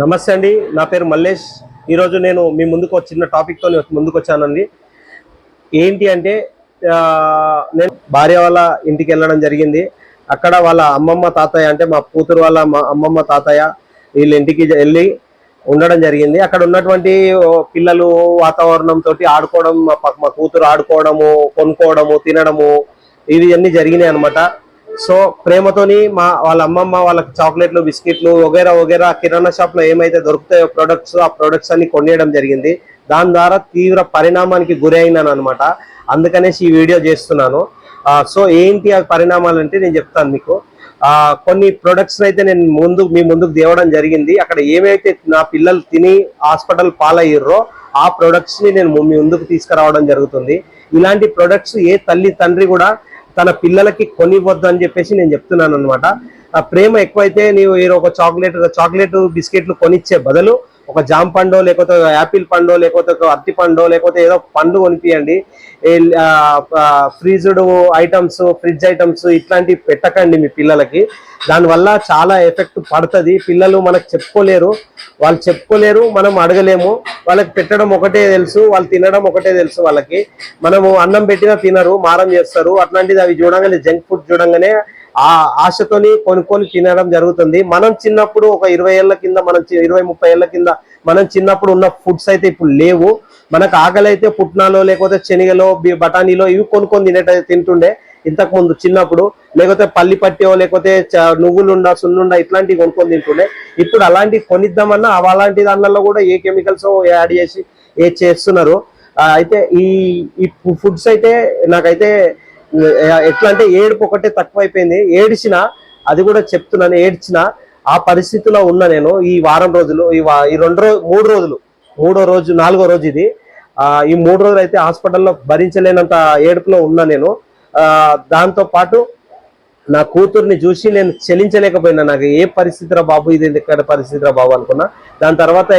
నమస్తే అండి. నా పేరు మల్లేష్. ఈరోజు నేను మీ ముందుకు ఒక చిన్న టాపిక్తో ముందుకు వచ్చానండి. ఏంటి అంటే నేను భార్య వాళ్ళ ఇంటికి వెళ్ళడం జరిగింది. అక్కడ వాళ్ళ అమ్మమ్మ తాతయ్య అంటే మా కూతురు వాళ్ళ మా అమ్మమ్మ తాతయ్య వీళ్ళ ఇంటికి వెళ్ళి ఉండడం జరిగింది. అక్కడ ఉన్నటువంటి పిల్లలు వాతావరణంతో ఆడుకోవడం మా కూతురు ఆడుకోవడము కొనుక్కోవడము తినడము ఇవి అన్నీ జరిగినాయి అనమాట సో ప్రేమతోని మా వాళ్ళ అమ్మమ్మ వాళ్ళకి చాక్లెట్లు బిస్కెట్లు వగేరా వగేరా కిరాణా షాప్లో ఏమైతే దొరుకుతాయో ప్రొడక్ట్స్ ఆ ప్రొడక్ట్స్ అన్ని కొనియడం జరిగింది. దాని ద్వారా తీవ్ర పరిణామానికి గురి అయినాను అనమాట అందుకనేసి ఈ వీడియో చేస్తున్నాను. సో ఏంటి ఆ పరిణామాలు అంటే నేను చెప్తాను మీకు. ఆ కొన్ని ప్రొడక్ట్స్ అయితే నేను ముందు మీ ముందుకు తేవడం జరిగింది. అక్కడ ఏమైతే నా పిల్లలు తిని హాస్పిటల్ పాలయ్యారో ఆ ప్రొడక్ట్స్ని నేను మీ ముందుకు తీసుకురావడం జరుగుతుంది. ఇలాంటి ప్రొడక్ట్స్ ఏ తల్లి తండ్రి కూడా తన పిల్లలకి కొనివ్వద్దు అని చెప్పేసి నేను చెప్తున్నాను అనమాట ఆ ప్రేమ ఎక్కువైతే నీవు ఒక చాక్లెట్ చాక్లెట్ బిస్కెట్లు కొనిచ్చే బదులు ఒక జామ్ పండో లేకపోతే ఒక యాపిల్ పండో లేకపోతే ఒక అరటి పండో లేకపోతే ఏదో పండు కొనిపియండి. ఫ్రీజ్డ్ ఐటమ్స్ ఫ్రిడ్జ్ ఐటమ్స్ ఇట్లాంటివి పెట్టకండి మీ పిల్లలకి. దానివల్ల చాలా ఎఫెక్ట్ పడుతుంది. పిల్లలు మనకు చెప్పుకోలేరు. వాళ్ళు చెప్పుకోలేరు మనం అడగలేము. వాళ్ళకి పెట్టడం ఒకటే తెలుసు వాళ్ళు తినడం ఒకటే తెలుసు వాళ్ళకి. మనము అన్నం పెట్టినా తినరు మారం చేస్తారు. అట్లాంటిది అవి చూడంగానే జంక్ ఫుడ్ చూడంగానే ఆ ఆశతోని కొనుక్కొని తినడం జరుగుతుంది. మనం చిన్నప్పుడు ఒక ఇరవై ఏళ్ళ కింద మనం ఇరవై ముప్పై ఏళ్ళ కింద మనం చిన్నప్పుడు ఉన్న ఫుడ్స్ అయితే ఇప్పుడు లేవు. మనకు ఆకలి అయితే పుట్నాలో లేకపోతే శనగలో బఠానీలో ఇవి కొనుక్కొని తినేట తింటుండే. ఇంతకు ముందు చిన్నప్పుడు లేకపోతే పల్లి పట్టో లేకపోతే నువ్వులుండ సున్నుండ ఇట్లాంటివి కొనుక్కొని తింటుండే. ఇప్పుడు అలాంటివి కొనిద్దామన్నా అలాంటి దానిలో కూడా ఏ కెమికల్స్ యాడ్ చేసి ఏ చేస్తున్నారు. అయితే ఈ ఈ ఫుడ్స్ అయితే నాకైతే ఎట్లా అంటే ఏడుపు ఒకటే తక్కువైపోయింది. ఏడిచిన అది కూడా చెప్తున్నాను ఏడ్చిన ఆ పరిస్థితిలో ఉన్నా నేను ఈ వారం రోజులు ఈ ఈ రెండు రోజు మూడు రోజులు మూడో రోజు నాలుగో రోజు ఇది. ఈ మూడు రోజులు అయితే హాస్పిటల్లో భరించలేనంత ఏడుపులో ఉన్నా నేను. దాంతోపాటు నా కూతుర్ని చూసి నేను చెలించలేకపోయినా. నాకు ఏ పరిస్థితిరా బాబు? ఇది ఎక్కడ పరిస్థితిరా బాబు అనుకున్నా. దాని తర్వాత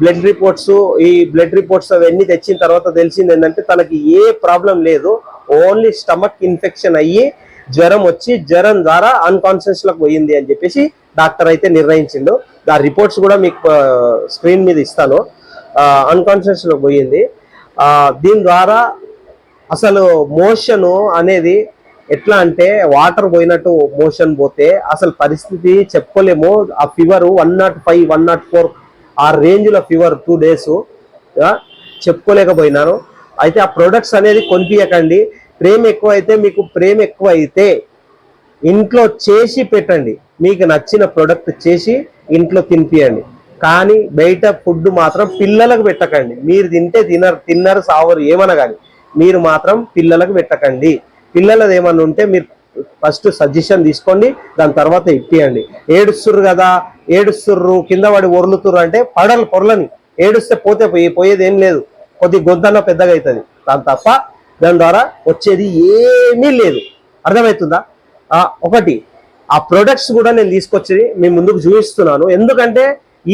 బ్లడ్ రిపోర్ట్స్ ఈ బ్లడ్ రిపోర్ట్స్ అవన్నీ తెచ్చిన తర్వాత తెలిసింది ఏంటంటే తనకి ఏ ప్రాబ్లం లేదు. ఓన్లీ స్టమక్ ఇన్ఫెక్షన్ అయ్యి జ్వరం వచ్చి జ్వరం ద్వారా అన్కాన్షియస్లోకి పోయింది అని చెప్పేసి డాక్టర్ అయితే నిర్ణయించిండు. ఆ రిపోర్ట్స్ కూడా మీకు స్క్రీన్ మీద ఇస్తాను. అన్కాన్షియస్లో పోయింది. దీని ద్వారా అసలు మోషన్ అనేది ఎట్లా అంటే వాటర్ పోయినట్టు మోషన్ పోతే అసలు పరిస్థితి చెప్పుకోలేము ఆ fever one naught five one naught four ఆ రేంజ్లో ఫీవర్ టూ డేస్ చెప్పుకోలేకపోయినాను. అయితే ఆ ప్రొడక్ట్స్ అనేది కొనిపించకండి ప్రేమ ఎక్కువ అయితే మీకు ప్రేమ ఎక్కువ అయితే ఇంట్లో చేసి పెట్టండి. మీకు నచ్చిన ప్రొడక్ట్ చేసి ఇంట్లో తినిపియండి. కానీ బయట ఫుడ్ మాత్రం పిల్లలకు పెట్టకండి. మీరు తింటే తినరు తిన్నరు సావరు ఏమనగాని. కానీ మీరు మాత్రం పిల్లలకు పెట్టకండి. పిల్లలది ఏమన్నా ఉంటే మీరు ఫస్ట్ సజెషన్ తీసుకోండి దాని తర్వాత ఇప్పియండి. ఏడుస్తుర్రు కదా ఏడుస్తుర్రు కింద పడి ఒర్లుతుర్రు అంటే పడలు పొరలని. ఏడుస్తే పోతే పోయి పోయేది ఏం లేదు. కొద్ది గొంతన్న పెద్దగా అవుతుంది దాని తప్ప దాని ద్వారా వచ్చేది ఏమీ లేదు. అర్థమవుతుందా? ఒకటి ఆ ప్రొడక్ట్స్ కూడా నేను తీసుకొచ్చి మీ ముందుకు చూపిస్తున్నాను. ఎందుకంటే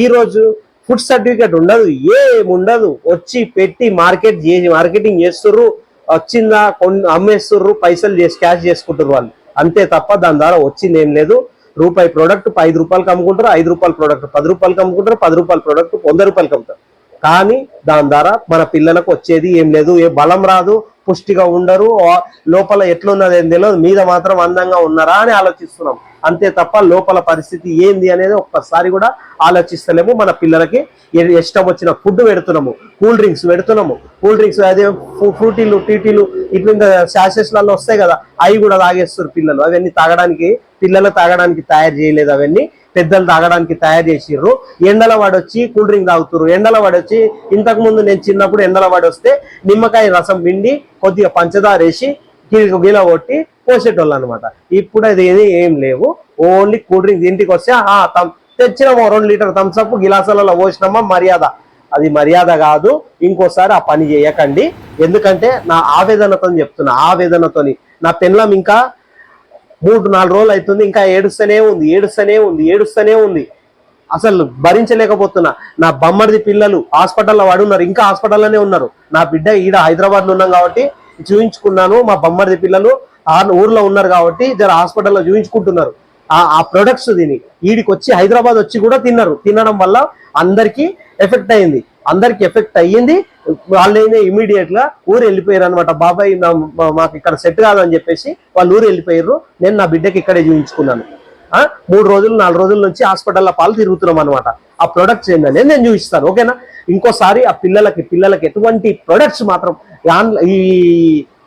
ఈరోజు ఫుడ్ సర్టిఫికేట్ ఉండదు ఏముండదు వచ్చి పెట్టి మార్కెట్ చేసి మార్కెటింగ్ చేస్తుర్రు వచ్చిందా కొన్ని అమ్మేస్తుర్రు పైసలు చేసి క్యాష్ చేసుకుంటారు వాళ్ళు. అంతే తప్ప దాని ద్వారా వచ్చింది ఏం లేదు. రూపాయి ప్రోడక్ట్ ఐదు రూపాయలకి అమ్ముకుంటారు ఐదు రూపాయల ప్రోడక్ట్ పది రూపాయలకి అమ్ముకుంటారు పది రూపాయల ప్రోడక్ట్ వంద రూపాయలకి అమ్ముతారు. కానీ దాని ద్వారా మన పిల్లలకు వచ్చేది ఏం లేదు ఏ బలం రాదు పుష్టిగా ఉండరు. లోపల ఎట్లున్నది ఏం తెలియదు మీద మాత్రం అందంగా ఉన్నారా అని ఆలోచిస్తున్నాం. అంతే తప్ప లోపల పరిస్థితి ఏంది అనేది ఒక్కసారి కూడా ఆలోచిస్తలేము. మన పిల్లలకి ఇష్టం వచ్చిన ఫుడ్ పెడుతున్నాము. కూల్ డ్రింక్స్ పెడుతున్నాము. కూల్ డ్రింక్స్ అదే ఫ్రూటీలు టీటీలు ఇట్లా శాసెస్లలో వస్తాయి కదా. అవి కూడా తాగేస్తారు పిల్లలు. అవన్నీ తాగడానికి పిల్లలు తాగడానికి తయారు చేయలేదు అవన్నీ. పెద్దలు తాగడానికి తయారు చేసిర్రు. ఎండల వాడొచ్చి కూల్ డ్రింక్ తాగుతుర్రు. ఎండల వాడొచ్చి ఇంతకు ముందు నేను చిన్నప్పుడు ఎండల వాడి వస్తే నిమ్మకాయ రసం పిండి కొద్దిగా పంచదార వేసి గిల గిల కొట్టి పోసేటోళ్ళు అనమాట ఇప్పుడు అది ఏది ఏం లేవు. ఓన్లీ కూల్ డ్రింక్ ఇంటికి వస్తే ఆ తమ్ తెచ్చినాము రెండు లీటర్ థమ్స్అప్ గిలాసాలలో పోసినామా మర్యాద. అది మర్యాద కాదు. ఇంకోసారి ఆ పని చేయకండి. ఎందుకంటే నా ఆవేదనతో చెప్తున్నా. ఆవేదనతోని. నా పెన్లం ఇంకా మూడు నాలుగు రోజులు అవుతుంది ఇంకా ఏడుస్తూనే ఉంది ఏడుస్తూనే ఉంది ఏడుస్తూనే ఉంది. అసలు భరించలేకపోతున్నా. నా బొమ్మడిది పిల్లలు హాస్పిటల్లో వాడున్నారు ఇంకా హాస్పిటల్లోనే ఉన్నారు. నా బిడ్డ ఈడ హైదరాబాద్లో ఉన్నాం కాబట్టి చూపించుకున్నాను మా బొమ్మడిది పిల్లలు ఆ ఊర్లో ఉన్నారు కాబట్టి జర హాస్పిటల్లో చూయించుకుంటున్నారు. ఆ ప్రొడక్ట్స్ తిని వీడికి వచ్చి హైదరాబాద్ వచ్చి కూడా తిన్నారు. తినడం వల్ల అందరికీ ఎఫెక్ట్ అయింది. అందరికి ఎఫెక్ట్ అయ్యింది. వాళ్ళైనా ఇమీడియట్గా ఊరు వెళ్ళిపోయారు అనమాట బాబాయ్ మాకు ఇక్కడ సెట్ కాదు అని చెప్పేసి వాళ్ళు ఊరు వెళ్ళిపోయారు. నేను నా బిడ్డకి ఇక్కడే చూపించుకున్నాను. మూడు రోజులు నాలుగు రోజుల నుంచి హాస్పిటల్లో పాలు తిరుగుతున్నాం అనమాట ఆ ప్రొడక్ట్స్ ఏంటనేది నేను చూపిస్తాను. ఓకేనా? ఇంకోసారి ఆ పిల్లలకి పిల్లలకి ఎటువంటి ప్రొడక్ట్స్ మాత్రం ఈ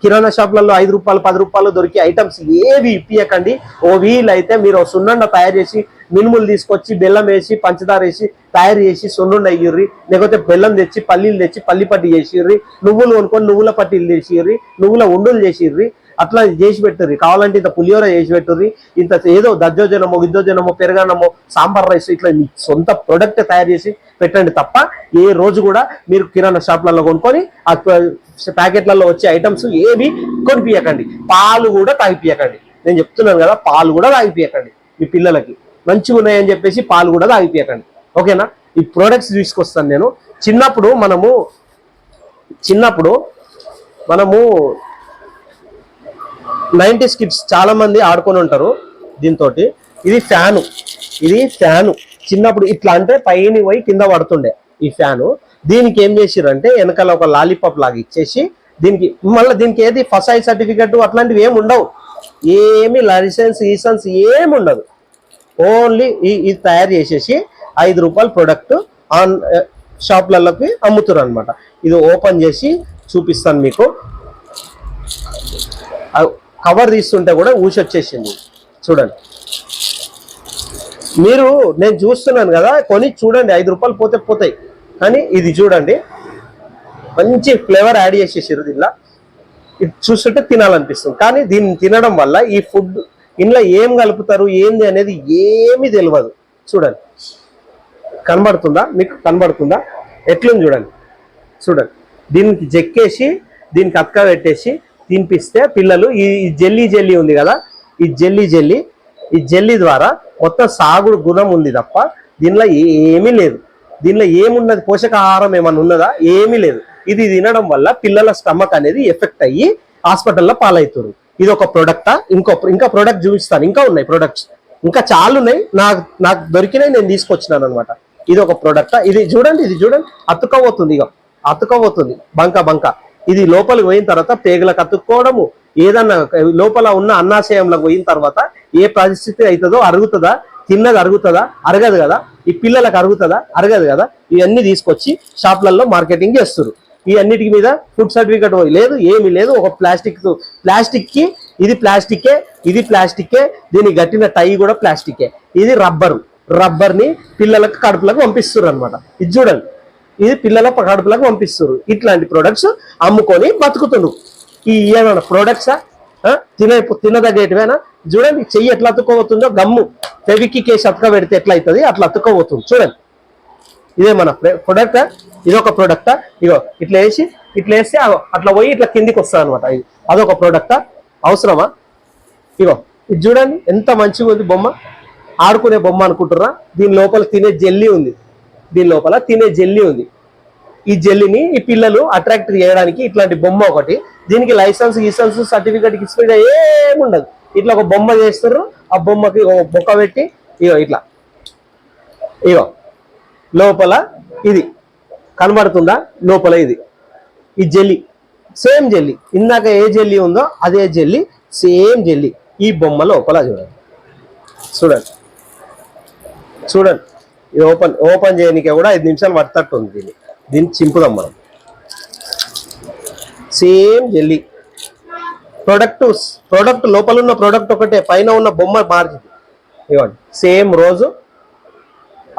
కిరాణా షాప్లలో ఐదు రూపాయలు పది రూపాయలు దొరికే ఐటమ్స్ ఏవి ఇప్పియకండి. ఓ వీలైతే మీరు ఓ సున్నుండ తయారు చేసి మినుములు తీసుకొచ్చి బెల్లం వేసి పంచదార వేసి తయారు చేసి సున్నుండ అయ్యిర్రి లేకపోతే బెల్లం తెచ్చి పల్లీలు తెచ్చి పల్లి పట్టి చేసిర్రి. నువ్వులు కొనుక్కొని నువ్వుల పట్టీలు చేసిర్రి నువ్వుల ఉండులు చేసిర్రి. అట్లా చేసి పెట్టుర్రి. కావాలంటే ఇంత పులిహోర చేసి పెట్టుర్రి. ఇంత ఏదో దద్దోజనమో గిద్దోజనమో పెరగనమో సాంబార్ రైస్ ఇట్లా మీ సొంత ప్రొడక్ట్ తయారు చేసి పెట్టండి తప్ప ఏ రోజు కూడా మీరు కిరాణా షాప్లలో కొనుక్కొని ఆ ప్యాకెట్లలో వచ్చే ఐటమ్స్ ఏవి కొనిపించకండి పాలు కూడా తాగిపియకండి. నేను చెప్తున్నాను కదా పాలు కూడా తాగిపియకండి మీ పిల్లలకి. మంచిగా ఉన్నాయని చెప్పేసి పాలు కూడా తాగిపియకండి. ఓకేనా? ఈ ప్రోడక్ట్స్ తీసుకొస్తాను నేను. చిన్నప్పుడు మనము చిన్నప్పుడు మనము నైంటీస్ కిడ్స్ చాలా మంది ఆడుకొని ఉంటారు దీంతో ఇది ఫ్యాను. ఇది ఫ్యాను. చిన్నప్పుడు ఇట్లా అంటే పైన పోయి కింద పడుతుండే ఈ ఫ్యాను. దీనికి ఏం చేసిరంటే వెనకాల ఒక లాలీపాప్ లాగా ఇచ్చేసి దీనికి మళ్ళీ దీనికి ఏది ఫసాయి సర్టిఫికెట్ అట్లాంటివి ఏమి ఉండవు. ఏమి లైసెన్స్ ఈసెన్స్ ఏమి ఉండదు. ఓన్లీ ఇది తయారు చేసేసి ఐదు రూపాయల ప్రొడక్ట్ ఆన్ షాప్లలోకి అమ్ముతారు అనమాట ఇది ఓపెన్ చేసి చూపిస్తాను మీకు. కవర్ తీస్తుంటే కూడా ఊసి వచ్చేసింది. చూడండి. మీరు నేను చూస్తున్నాను కదా కొని చూడండి ఐదు రూపాయలు పోతే పోతాయి. కానీ ఇది చూడండి మంచి ఫ్లేవర్ యాడ్ చేసేసారు దీనిలో. ఇది చూస్తుంటే తినాలనిపిస్తుంది. కానీ దీన్ని తినడం వల్ల ఈ ఫుడ్ ఇంట్లో ఏం కలుపుతారు ఏంది అనేది ఏమీ తెలియదు చూడండి. కనబడుతుందా? మీకు కనబడుతుందా? ఎట్లుంది చూడండి. చూడండి. దీనికి జెక్కేసి దీనికి అక్క పెట్టేసి తినిపిస్తే పిల్లలు ఈ జెల్లీ జెల్లీ ఉంది కదా ఈ జెల్లీ జెల్లీ ఈ జెల్లీ ద్వారా మొత్తం సాగుడు గుణం ఉంది తప్ప దీనిలో ఏమీ లేదు. దీనిలో ఏమున్నది? పోషకాహారం ఏమన్నా ఉన్నదా? ఏమీ లేదు. ఇది తినడం వల్ల పిల్లల స్టమక్ అనేది ఎఫెక్ట్ అయ్యి హాస్పిటల్లో పాలవుతుంది ఇది ఒక ప్రొడక్టా? ఇంకో ఇంకా ప్రొడక్ట్ చూపిస్తాను. ఇంకా ఉన్నాయి ప్రొడక్ట్స్. ఇంకా చాలా ఉన్నాయి. నాకు నాకు దొరికినాయి నేను తీసుకొచ్చినాను అనమాట ఇది ఒక ప్రొడక్టా? ఇది చూడండి ఇది చూడండి. అతుకపోతుంది ఇక అతుకపోతుంది బంక బంక. ఇది లోపలికి పోయిన తర్వాత పేగులకు అతుక్కోవడము. ఏదన్నా లోపల ఉన్న అన్నాశయంలోకి పోయిన తర్వాత ఏ పరిస్థితి అవుతుందో అరుగుతుందా? తిన్నది అరుగుతుందా? అరగదు కదా. ఈ పిల్లలకు అరుగుతుందా? అరగదు కదా. ఇవన్నీ తీసుకొచ్చి షాప్లలో మార్కెటింగ్ చేస్తారు ఈ అన్నిటి మీద ఫుడ్ సర్టిఫికేట్ లేదు ఏమీ లేదు. ఒక ప్లాస్టిక్ ప్లాస్టిక్కి ఇది ప్లాస్టికే ఇది ప్లాస్టికే దీనికి గట్టిన టై కూడా ప్లాస్టికే. ఇది రబ్బరు. రబ్బర్ని పిల్లలకు కడుపులకు పంపిస్తారు అనమాట ఇది చూడండి. ఇది పిల్లల కడుపులకు పంపిస్తారు ఇట్లాంటి ప్రొడక్ట్స్ అమ్ముకొని బతుకుతుండ్రు. ఈ ఏమైనా ప్రొడక్ట్సా తినే తినదగ్గేటివేనా? చూడండి చెయ్యి ఎట్లా అతుక్కోబోతుందో గమ్ము. ఫెవికి కేసు అతుక పెడితే ఎట్లా అవుతుంది అట్లా అతుక్కోబోతుంది. చూడండి. ఇదే మన ప్రొడక్ట్ ఇది ఒక ప్రొడక్ట్ ఇగో ఇట్లా వేసి ఇట్లా వేస్తే అట్లా పోయి ఇట్లా కిందికి వస్తుంది అనమాట ఇది అదొక ప్రొడక్ట్ అవసరమా? ఇగో ఇది చూడండి ఎంత మంచిగా ఉంది బొమ్మ. ఆడుకునే బొమ్మ అనుకుంటున్నా దీని లోపల తినే జెల్లీ ఉంది. దీని లోపల తినే జెల్లీ ఉంది. ఈ జెల్లీని ఈ పిల్లలు అట్రాక్ట్ చేయడానికి ఇట్లాంటి బొమ్మ ఒకటి. దీనికి లైసెన్స్ గీసెన్స్ సర్టిఫికేట్ ఇచ్చిన ఏముండదు ఇట్లా ఒక బొమ్మ చేస్తారు. ఆ బొమ్మకి ఒక బొక్క పెట్టి ఇగో ఇట్లా. ఇగో. లోపల ఇది. కనబడుతుందా? లోపల ఇది. ఈ జెల్లీ. Same jelly. ఇందాక ఏ జెల్లీ ఉందో అదే జెల్లీ. Same jelly. ఈ బొమ్మ లోపల చూడండి. చూడండి. చూడండి. ఇది ఓపెన్ ఓపెన్ చేయడానికి కూడా ఐదు నిమిషాలు పడతట్టు దీన్ని. దీన్ని చింపుదాం మనం. Same jelly. ప్రొడక్ట్ ప్రొడక్ట్ లోపల ఉన్న ప్రొడక్ట్ ఒకటే పైన ఉన్న బొమ్మ మార్చింది ఇవ్వండి. సేమ్ రోజు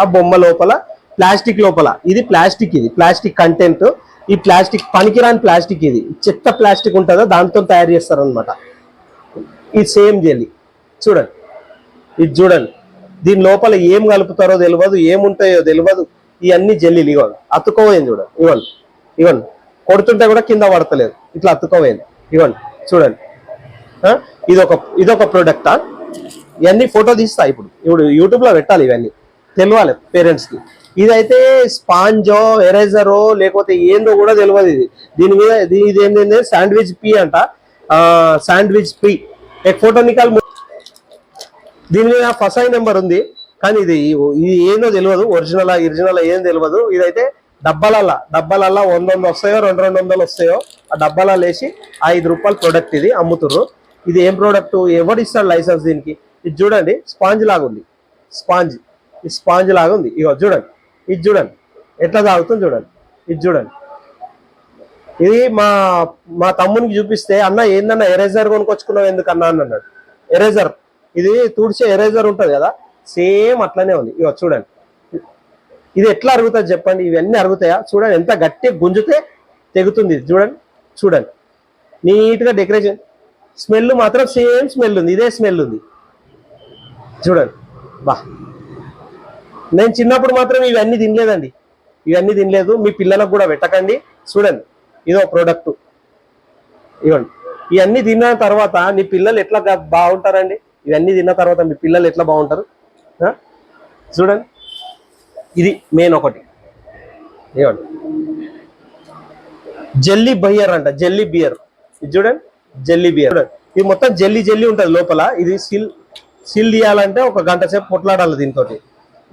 ఆ బొమ్మ లోపల ప్లాస్టిక్ లోపల. ఇది ప్లాస్టిక్ ఇది ప్లాస్టిక్ కంటెంట్ ఈ ప్లాస్టిక్ పనికిరాని ప్లాస్టిక్ ఇది. చెత్త ప్లాస్టిక్ ఉంటుందో? దాంతో తయారు చేస్తారనమాట ఇది సేమ్ జెల్లీ. చూడండి. ఇది చూడండి. దీని లోపల ఏం కలుపుతారో తెలియదు ఏముంటాయో తెలియదు ఇవన్నీ జల్లీలు ఇవ్వండి అతుకోవేంది చూడండి ఇవ్వండి ఇవ్వండి. కొడుతుంటే కూడా కింద పడతలేదు ఇట్లా అతుకోవేంది ఇవ్వండి చూడండి. ఇదొక ఒక ప్రోడక్టా ఇవన్నీ ఫోటో తీస్తా ఇప్పుడు. ఇప్పుడు యూట్యూబ్లో పెట్టాలి ఇవన్నీ. తెలియాలి పేరెంట్స్కి ఇదైతే స్పాంజో ఎరేజరో లేకపోతే ఏందో కూడా తెలియదు ఇది. దీని మీద ఇది ఏంటంటే శాండ్విచ్ పీ అంట. శాండ్విచ్ పీ ఫోటో నికాల్ దీని మీద ఫసాయి నెంబర్ ఉంది. కానీ ఇది ఇది ఏందో తెలియదు. ఒరిజినల్ ఒరిజినల్ ఏం తెలియదు. ఇదైతే డబ్బాలల్లా. డబ్బాలల్లా వంద వంద వస్తాయో రెండు రెండు వందలు వస్తాయో ఆ డబ్బాలలో వేసి ఐదు రూపాయల ప్రొడక్ట్ ఇది అమ్ముతుర్రు. ఇది ఏం ప్రోడక్ట్ ఎవరు ఇస్తాడు లైసెన్స్ దీనికి? ఇది చూడండి స్పాంజ్ లాగా ఉంది. స్పాంజ్. ఈ స్పాంజ్ లాగా ఉంది. ఇగో చూడండి. ఇది చూడండి. ఎట్లా తాగుతుంది చూడండి. ఇది చూడండి. ఇది మా మా తమ్మునికి చూపిస్తే అన్న ఏందన్నా ఎరేజర్ కొనుకొచ్చుకున్నావు ఎందుకన్నా? అన్నాడు. ఎరేజర్. ఇది తుడిచే ఎరేజర్ ఉంటుంది కదా సేమ్ అట్లనే ఉంది. ఇగో చూడండి. ఇది ఎట్లా అరుగుతుంది చెప్పండి? ఇవన్నీ అరుగుతాయా? చూడండి ఎంత గట్టి గుంజితే తెగుతుంది చూడండి చూడండి. నీట్గా డెకరేషన్ స్మెల్ మాత్రం సేమ్ స్మెల్ ఉంది ఇదే స్మెల్ ఉంది. చూడండి బా. నేను చిన్నప్పుడు మాత్రం ఇవన్నీ తినలేదండి. ఇవన్నీ తినలేదు మీ పిల్లలకు కూడా పెట్టకండి. చూడండి ఇదో ప్రోడక్ట్ ఇవ్వండి ఇవన్నీ తిన్న తర్వాత నీ పిల్లలు ఎట్లా బాగుంటారండి? ఇవన్నీ తిన్న తర్వాత మీ పిల్లలు ఎట్లా బాగుంటారు? చూడండి. ఇది మెయిన్ ఒకటి. ఏమండి? జల్లీ బయ్యర్ అంట జెల్లీ బియర్. ఇది చూడండి జల్లీ బియర్. ఇది మొత్తం జల్లీ జెల్లీ ఉంటుంది లోపల. ఇది సిల్ సిల్ తీయాలంటే ఒక గంట సేపు పొట్లాడాలి దీంతో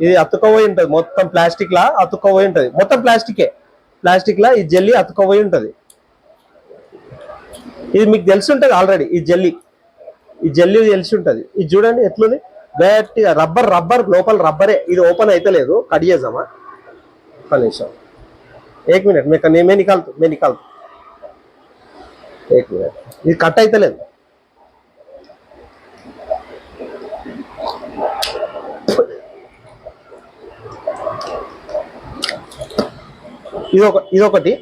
ఇది అతుక్కపోయి ఉంటుంది. మొత్తం ప్లాస్టిక్ లా అతుక్కపోయి ఉంటుంది. మొత్తం ప్లాస్టికే. ప్లాస్టిక్ లా ఈ జల్లీ అతుక్కపోయి ఉంటుంది. ఇది మీకు తెలిసి ఉంటుంది ఆల్రెడీ ఈ జల్లీ. ఈ జల్లి తెలిసి ఉంటుంది. ఇది చూడండి ఎట్లుంది? గట్టి రబ్బర్ రబ్బర్ లోపల రబ్బరే ఇది ఓపెన్ అయితే లేదు. కట్ చేద్దామా? ఒక నిమిషం. ఏక్ మినిట్ మీకు మేమే నికాలు మే నికాలు ఏక్ మినిట్ ఇది కట్ అయితే లేదు. ఇదొక ఇదొకటి.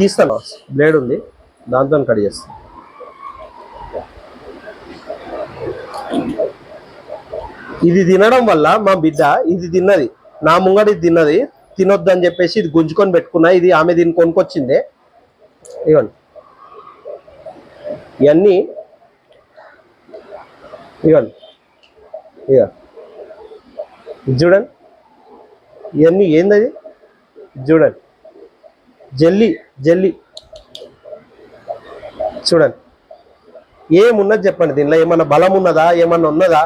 తీస్తాను. బ్లేడ్ ఉంది. దాంతో కట్ చేస్తాను ఇది తినడం వల్ల మా బిడ్డ ఇది తిన్నది. నా ముంగడి ఇది తిన్నది. తినొద్దని చెప్పేసి ఇది గుంజుకొని పెట్టుకున్నా. ఇది ఆమె దీన్ని కొనుక్కొచ్చిందే. ఇవ్వండి ఇవన్నీ ఇవ్వండి ఇక చూడండి. ఇవన్నీ ఏందది? చూడండి. జల్లి జల్లి. చూడండి. ఏమున్నది చెప్పండి దీనిలో? ఏమన్నా బలం ఉన్నదా? ఏమన్నా ఉన్నదా?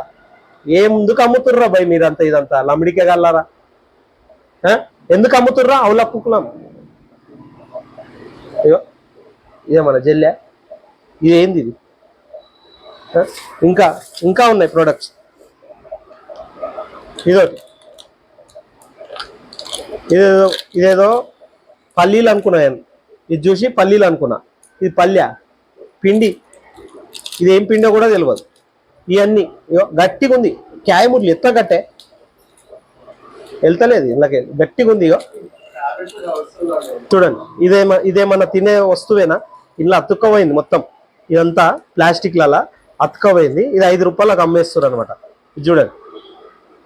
ఏముందుకు అమ్ముతుర్రా భయ్ మీరంతా ఇదంతా? లమిడికే గల్లారా ఎందుకు అమ్ముతుర్రా? అవుల కుక్కులం అయ్యో ఇదేమన్నా జెల్లె. ఇదేంది ఇది? ఇంకా ఇంకా ఉన్నాయి ప్రోడక్ట్స్ ఇదొకటి ఇదేదో ఇదేదో పల్లీలు అనుకున్నా ఇది చూసి పల్లీలు అనుకున్నా. ఇది పల్లె. పిండి. ఇది ఏం పిండో కూడా తెలియదు ఇవన్నీ. ఇగో గట్టిగా ఉంది క్యాయముర్లు ఎత్త గట్టే. వెళ్తలేదు ఇళ్ళకి గట్టిగా ఉంది ఇగో. చూడండి. ఇదేమ ఇదేమన్నా తినే వస్తువేనా? ఇలా అతుక్కపోయింది మొత్తం. ఇదంతా ప్లాస్టిక్లలా అతుక్కపోయింది. ఇది ఐదు రూపాయలకు అమ్మేస్తారు అనమాట చూడండి.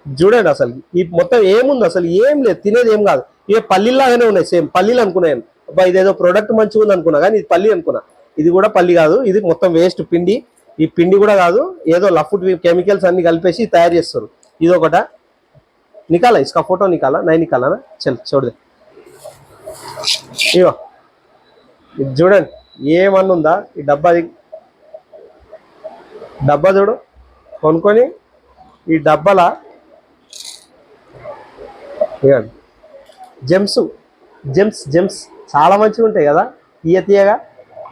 చూడండి అసలు. ఈ మొత్తం ఏముంది అసలు? ఏం లేదు. తినేది ఏం కాదు. ఇవే పల్లీలాగానే ఉన్నాయి. సేమ్ పల్లీలు అనుకున్నాను అబ్బా ఇదేదో ప్రోడక్ట్ మంచిగా ఉంది అనుకున్నా కానీ ఇది పల్లి అనుకున్నా. ఇది కూడా పల్లి కాదు. ఇది మొత్తం వేస్ట్ పిండి. ఈ పిండి కూడా కాదు ఏదో లఫ్ట్ కెమికల్స్ అన్ని కలిపేసి తయారు చేస్తారు. ఇది ఒకట నికాలా ఇసుక ఫోటో నికాలా నై నికాలా చల్ చూడదే ఇగో. ఇది చూడండి ఏమన్నా ఉందా ఈ డబ్బా డబ్బా చూడు. కొనుక్కొని ఈ డబ్బాల ఇవ్వండి జెమ్స్ జెమ్స్ జెమ్స్. చాలా మంచిగా ఉంటాయి కదా? తీయ తీయగా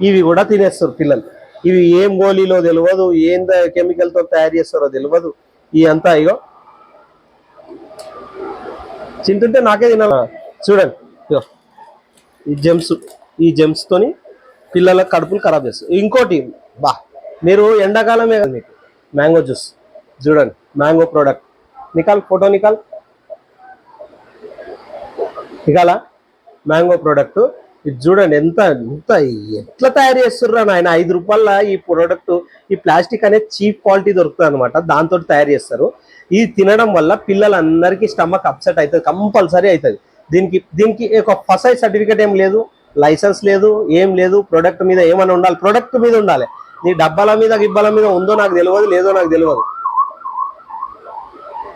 ఇవి కూడా తినేస్తారు పిల్లలు. ఇవి ఏం గోళీలో తెలియదు ఏం కెమికల్తో తయారు చేస్తారో తెలియదు ఈ అంతా ఇగో. తింటుంటే నాకే తినాల. చూడండి ఇగో. ఈ జెమ్స్ ఈ జెమ్స్తోని పిల్లల కడుపులు ఖరాబ్ చేస్తారు ఇంకోటి బా మీరు ఎండాకాలమే కదా మీకు. మ్యాంగో జ్యూస్ చూడండి మ్యాంగో ప్రోడక్ట్ నికాల్ ఫోటో నికాల్ నికాలా మ్యాంగో ప్రోడక్ట్ ఇది చూడండి ఎంత ఎంత ఎట్లా తయారు చేస్తుర్రా నాయన? ఐదు రూపాయల ఈ ప్రోడక్ట్ ఈ ప్లాస్టిక్ అనేది చీప్ క్వాలిటీ దొరుకుతుంది అనమాట దాంతో తయారు చేస్తారు. ఇది తినడం వల్ల పిల్లలందరికీ స్టమక్ అప్సెట్ అవుతుంది కంపల్సరీ అవుతుంది. దీనికి దీనికి ఒక ఫసై సర్టిఫికేట్ ఏం లేదు లైసెన్స్ లేదు ఏం లేదు ప్రొడక్ట్ మీద ఏమైనా ఉండాలి ప్రొడక్ట్ మీద ఉండాలి. నీ డబ్బాల మీద గిబ్బాల మీద ఉందో నాకు తెలియదు లేదో నాకు తెలియదు.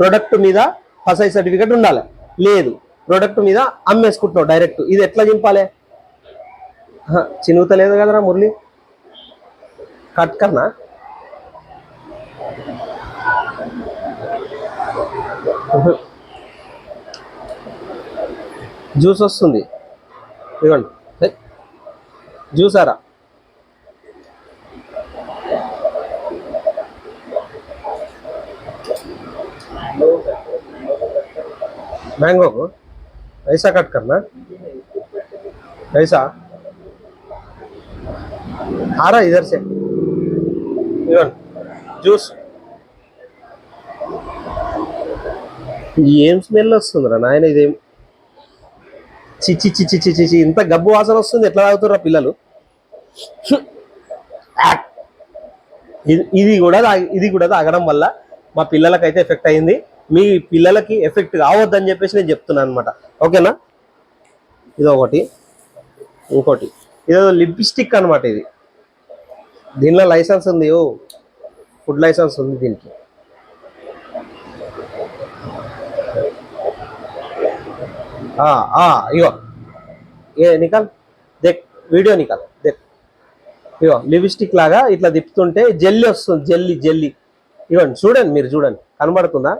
ప్రొడక్ట్ మీద ఫసై సర్టిఫికేట్ ఉండాలి. లేదు ప్రొడక్ట్ మీద అమ్మేసుకుంటున్నావు డైరెక్ట్ ఇది ఎట్లా చింపాలి చినుగుతలేదు కదరా మురళి? కట్ కర్నా జ్యూస్ వస్తుంది. ఇవ్వండి జ్యూసారా? మ్యాంగోకు ఐసా కట్ కన్నా. ఐసా आ रहा इधर से ఇవ్వండి జ్యూస్ ఏం స్మెల్ వస్తుందిరా నాయన ఇదేం చిచ్చి చిచ్చి చిచ్చి చిచ్చి ఇంత గబ్బు వాసన వస్తుంది ఎట్లా తాగుతారా పిల్లలు ఇది ఇది కూడా తాగి- ఇది కూడా తాగడం వల్ల మా పిల్లలకైతే ఎఫెక్ట్ అయింది మీ పిల్లలకి ఎఫెక్ట్ కావద్దని చెప్పేసి నేను చెప్తున్నాను అనమాట ఓకేనా ఇది ఒకటి ఇంకోటి ఇదేదో లిప్స్టిక్ అన్నమాట ఇది దీనిలో లైసెన్స్ ఉంది ఫుడ్ లైసెన్స్ ఉంది దీనికి. ఇగో. ఏ నికాల్ దెక్ వీడియో నికాల్ దెక్. ఇగో లిప్స్టిక్ లాగా ఇట్లా తిప్పుతుంటే జెల్లీ వస్తుంది జెల్లీ జెల్లీ. ఇవ్వండి చూడండి మీరు చూడండి. కనబడుతుందా?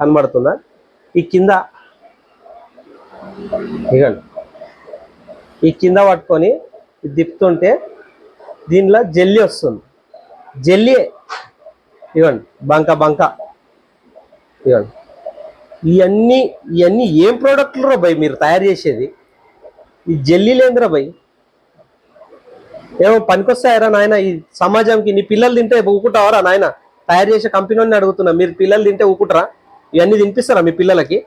కనబడుతుందా? ఈ కింద. ఇగండి. ఈ కింద పట్టుకొని ఇది తిప్పుతుంటే దీనిలో జెల్లీ వస్తుంది. జెల్లీ ఇవ్వండి బంక బంక. ఇవ్వండి. ఇవన్నీ ఇవన్నీ ఏం ప్రోడక్ట్లు రా భయ్ మీరు తయారు చేసేది? ఈ జెల్లీ లేదురా భయ్. ఏమో పనికొస్తాయరా నాయన? ఈ సమాజంకి నీ పిల్లలు తింటే ఊకుంటావరా నాయన? తయారు చేసే కంపెనీ అడుగుతున్నా మీరు పిల్లలు తింటే ఊకుంటారా? ఇవన్నీ తినిపిస్తారా మీ పిల్లలకి?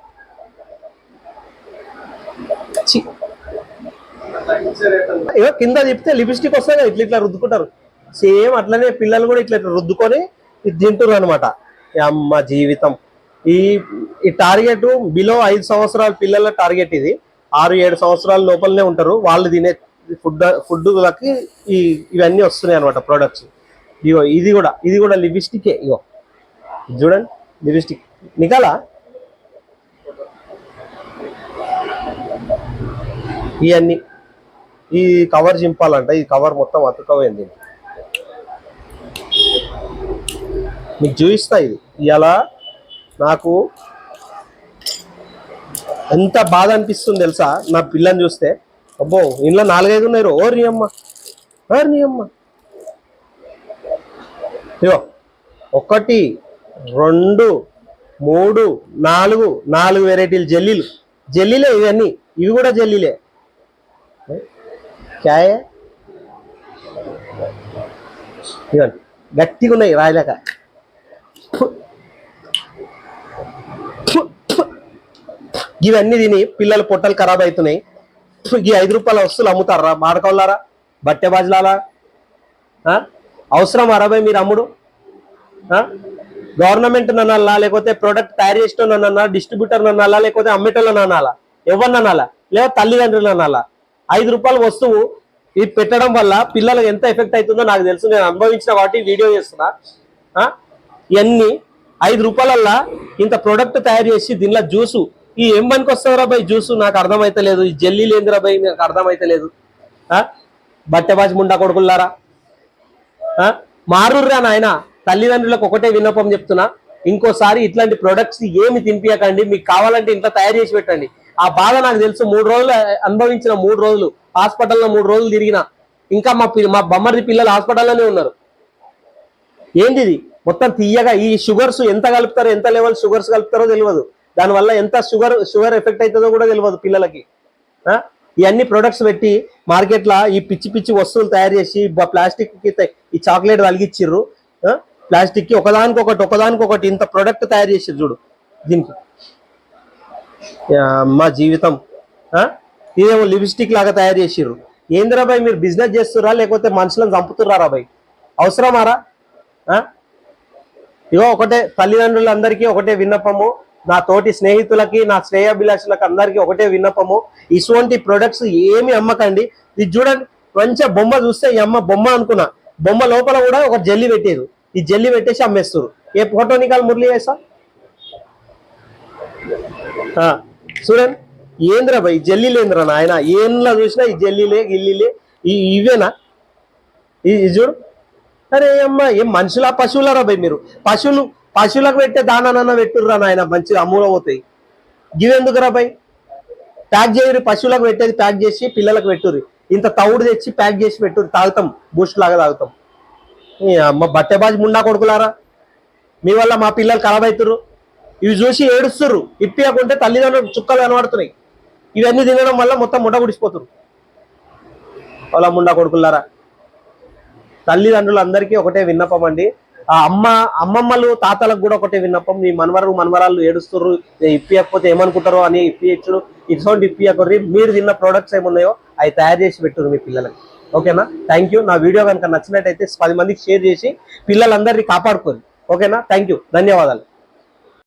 ఇగో కింద చెప్తే లిప్స్టిక్ వస్తాయి కదా ఇట్లా ఇట్లా రుద్దుకుంటారు. సేమ్ అట్లనే పిల్లలు కూడా ఇట్లా ఇట్లా రుద్దుకొని ఇది తింటారు అనమాట అమ్మ జీవితం. ఈ ఈ టార్గెట్ బిలో ఐదు సంవత్సరాల పిల్లల టార్గెట్ ఇది. ఆరు ఏడు సంవత్సరాల లోపలనే ఉంటారు. వాళ్ళు తినే ఫుడ్ ఫుడ్లకి ఈ ఇవన్నీ వస్తున్నాయి అనమాట ప్రోడక్ట్స్ ఇగో ఇది కూడా ఇది కూడా లిప్స్టికే. ఇగో చూడండి లిప్స్టిక్. నికాలా ఇవన్నీ ఈ కవర్ చింపాలంట ఈ కవర్ మొత్తం అతుకపోయింది మీకు చూపిస్తా ఇది. ఇలా నాకు ఎంత బాధ అనిపిస్తుంది తెలుసా? నా పిల్లని చూస్తే. అబ్బో ఇంట్లో నాలుగైదు ఉన్నాయి ఓ నీ అమ్మ ఓ నీ అమ్మ ఇవో ఒకటి రెండు మూడు నాలుగు నాలుగు వెరైటీలు జల్లీలు. జల్లీలే ఇవన్నీ. ఇవి కూడా జల్లీలే. క్యా హై? గట్టిగా ఉన్నాయి రాయలేక ఇవన్నీ తిని పిల్లల పొట్టలు ఖరాబ్ అవుతున్నాయి. ఈ ఐదు రూపాయల వస్తువులు అమ్ముతారా? మాడకోళ్ళారా? బట్టె బాజులారా? ఆ? అవసరం అరవై మీరు అమ్ముడు? ఆ? గవర్నమెంట్ నన్నాలా? లేకపోతే ప్రోడక్ట్ తయారు చేసిన నన్నా డిస్ట్రిబ్యూటర్ నన్నాలా? లేకపోతే అమ్మేటోళ్ళని అనాలా ఎవరిననాలా లేదా తల్లిదండ్రులు అనాలా ఐదు రూపాయల వస్తువు ఇది పెట్టడం వల్ల పిల్లలకు ఎంత ఎఫెక్ట్ అవుతుందో నాకు తెలుసు. నేను అనుభవించిన వాటి వీడియో చేస్తున్నా. ఆ? ఇవన్నీ ఐదు రూపాయలల్లా ఇంత ప్రోడక్ట్ తయారు చేసి దీనిలో జ్యూసు ఈ ఏం పనికొస్తుందిరా వస్తారా జ్యూసు నాకు అర్థమైతలేదు. ఈ జల్లీ లేదురా బై నాకు అర్థమైతే లేదు బట్టెబాజి ముండా కొడుకుల్లారా? మారుర్రా నాయన తల్లిదండ్రులకు ఒకటే విన్నపం చెప్తున్నా. ఇంకోసారి ఇట్లాంటి ప్రొడక్ట్స్ ఏమి తినిపించకండి మీకు కావాలంటే ఇంట్లో తయారు చేసి పెట్టండి. ఆ బాధ నాకు తెలుసు. మూడు రోజులు అనుభవించిన మూడు రోజులు హాస్పిటల్లో మూడు రోజులు తిరిగిన. ఇంకా మా మా బొమ్మరి పిల్లలు హాస్పిటల్లోనే ఉన్నారు. ఏంటిది? మొత్తం తీయగా ఈ షుగర్స్ ఎంత కలుపుతారో ఎంత లెవెల్ షుగర్స్ కలుపుతారో తెలియదు. దానివల్ల ఎంత షుగర్ షుగర్ ఎఫెక్ట్ అవుతుందో కూడా తెలియదు పిల్లలకి. ఇవన్నీ ప్రొడక్ట్స్ పెట్టి మార్కెట్లో ఈ పిచ్చి పిచ్చి వస్తువులు తయారు చేసి ప్లాస్టిక్కి ఈ చాక్లెట్ తలిగిచ్చిర్రు ప్లాస్టిక్కి ఒకదానికొకటి ఒకదానికొకటి ఇంత ప్రొడక్ట్ తయారు చేసి చూడు దీనికి. మా జీవితం. ఆ? ఇదేమో లిప్స్టిక్ లాగా తయారు చేసిర్రు. ఏందిరా బాయ్ మీరు బిజినెస్ చేస్తుర్రా? లేకపోతే మనుషులను చంపుతున్నారా బాయ్ అవసరమారా? ఆ? ఇగో ఒకటే తల్లిదండ్రులందరికీ ఒకటే విన్నపము. నా తోటి స్నేహితులకి నా శ్రేయాభిలాషులకు అందరికీ ఒకటే విన్నపము. ఇటువంటి ప్రొడక్ట్స్ ఏమి అమ్మకండి. ఇది చూడండి మంచిగా బొమ్మ చూస్తే ఈ అమ్మ బొమ్మ అనుకున్నా. బొమ్మ లోపల కూడా ఒక జల్లి పెట్టేది. ఈ జల్లి పెట్టేసి అమ్మేస్తారు ఏ ఫోటో నికాల్ మురళి వేసా చూడండి. ఏంద్రా భయ్? జల్లీలేంద్రా నాయన? ఏంలా చూసినా ఈ జల్లీలే గిల్లీలే? ఈ ఇవేనా? ఈ చూడు. అరే అమ్మా ఏం మనుషులా పశువులారా భయ్ మీరు? పశువులు పశువులకు పెట్టే దానానన్న పెట్టుర్రా నాయన మంచిగా అమ్ములో పోతాయి. గివెందుకురా బై ప్యాక్ చేయరు పశువులకు పెట్టేది ప్యాక్ చేసి పిల్లలకు పెట్టుర్రి. ఇంత తౌడు తెచ్చి ప్యాక్ చేసి పెట్టుర్రి తాగుతాం బూస్ట్ లాగా తాగుతాం. అమ్మ బట్టెబాజ్ ముండా కొడుకులారా? మీ వల్ల మా పిల్లలు ఖరాబ్ అవుతుర్రు ఇవి చూసి ఏడుస్తుర్రు. ఇప్పియకుంటే తల్లిదండ్రులు చుక్కలు కనబడుతున్నాయి. ఇవన్నీ తినడం వల్ల మొత్తం ముండ గుడిసిపోతురు వాళ్ళ ముండా కొడుకులారా. తల్లిదండ్రులందరికీ ఒకటే విన్నపం అండి. ఆ అమ్మ అమ్మమ్మలు తాతలకు కూడా ఒకటే విన్నపం. మీ మనవరు మనవరాలు ఏడుస్తుర్రు. ఏ ఇప్పియకపోతే ఏమనుకుంటారో అని ఇప్పియచ్చుడు ఇటువంటి ఇప్పియకుర్రి మీరు తిన్న ప్రోడక్ట్స్ ఏమున్నాయో అవి తయారు చేసి పెట్టుర్రు మీ పిల్లలకి. ఓకేనా? థ్యాంక్ యూ నా వీడియో కనుక నచ్చినట్టయితే పది మందికి షేర్ చేసి పిల్లలందరినీ కాపాడుకోరు ఓకేనా? థ్యాంక్ యూ ధన్యవాదాలు.